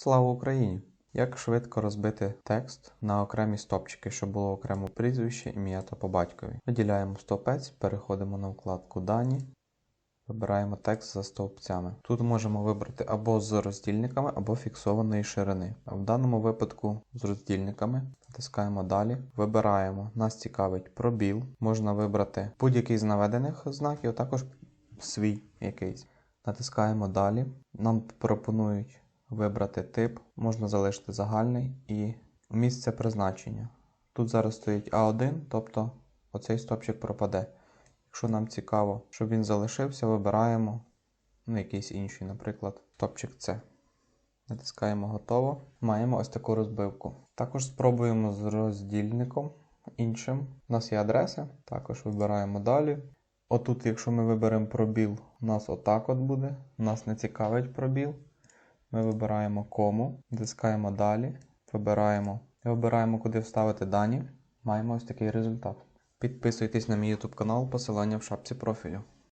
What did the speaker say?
Слава Україні! Як швидко розбити текст на окремі стопчики, щоб було окремо прізвище, ім'я та по батькові. Виділяємо стовпець, переходимо на вкладку Дані, вибираємо текст за стовпцями. Тут можемо вибрати або з роздільниками, або фіксованої ширини. В даному випадку з роздільниками натискаємо далі, вибираємо. Нас цікавить пробіл. Можна вибрати будь-який з наведених знаків, а також свій якийсь. Натискаємо далі. Нам пропонують вибрати тип, можна залишити загальний і місце призначення. Тут зараз стоїть А1, тобто оцей стопчик пропаде. Якщо нам цікаво, щоб він залишився, вибираємо ну, якийсь інший, наприклад, стопчик С. Натискаємо готово. Маємо ось таку розбивку. Також спробуємо з роздільником іншим. У нас є адреси, також вибираємо далі. Отут, якщо ми виберемо пробіл, у нас отак от буде. Нас не цікавить пробіл. Ми вибираємо кому, натискаємо далі, вибираємо, і вибираємо, куди вставити дані. Маємо ось такий результат. Підписуйтесь на мій YouTube канал, посилання в шапці профілю.